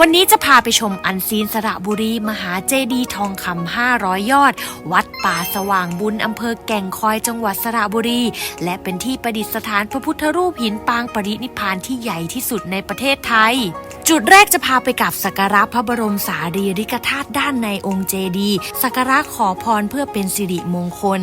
วันนี้จะพาไปชมอันซีนสระบุรี มหาเจดีย์ทองคำ500 ยอด วัดป่าสว่างบุญอำเภอแก่งคอยจังหวัดสระบุรี และเป็นที่ประดิษฐานพระพุทธรูปหินปางปรินิพพานที่ใหญ่ที่สุดในประเทศไทย จุดแรกจะพาไปกับสักการะพระบรมสารีริกธาตุด้านในองค์เจดีสักการะขอพรเพื่อเป็นสิริมงคล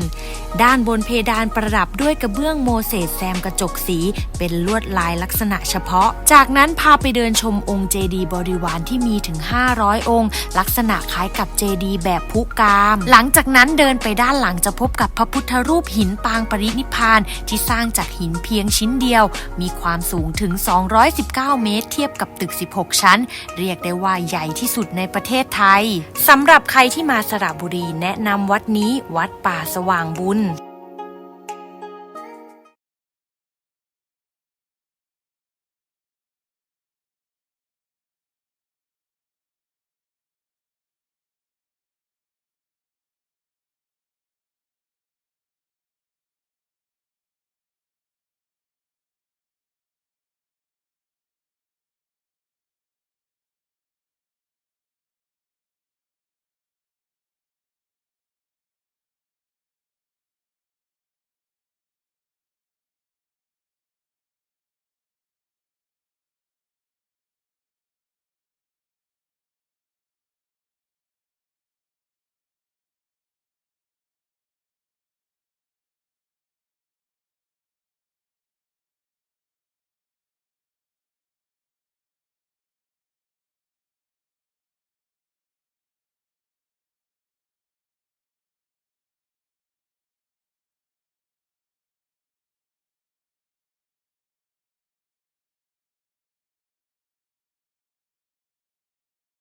ด้านบนเพดานประดับด้วยกระเบื้องโมเสสแซมกระจกสี เป็นลวดลายลักษณะเฉพาะ จากนั้นพาไปเดินชมองค์เจดีบริวารที่มีถึง 500 องค์ ลักษณะคล้ายกับเจดีแบบพุกาม หลังจากนั้นเดินไปด้านหลังจะพบกับพระพุทธรูปหินปางปรินิพพานที่สร้างจากหินเพียงชิ้นเดียว มีความสูงถึง 219 เมตร เทียบกับตึก16 ชั้น เรียกได้ว่าใหญ่ที่สุดในประเทศไทยสำหรับใครที่มาสระบุรีแนะนำวัดนี้วัดป่าสว่างบุญ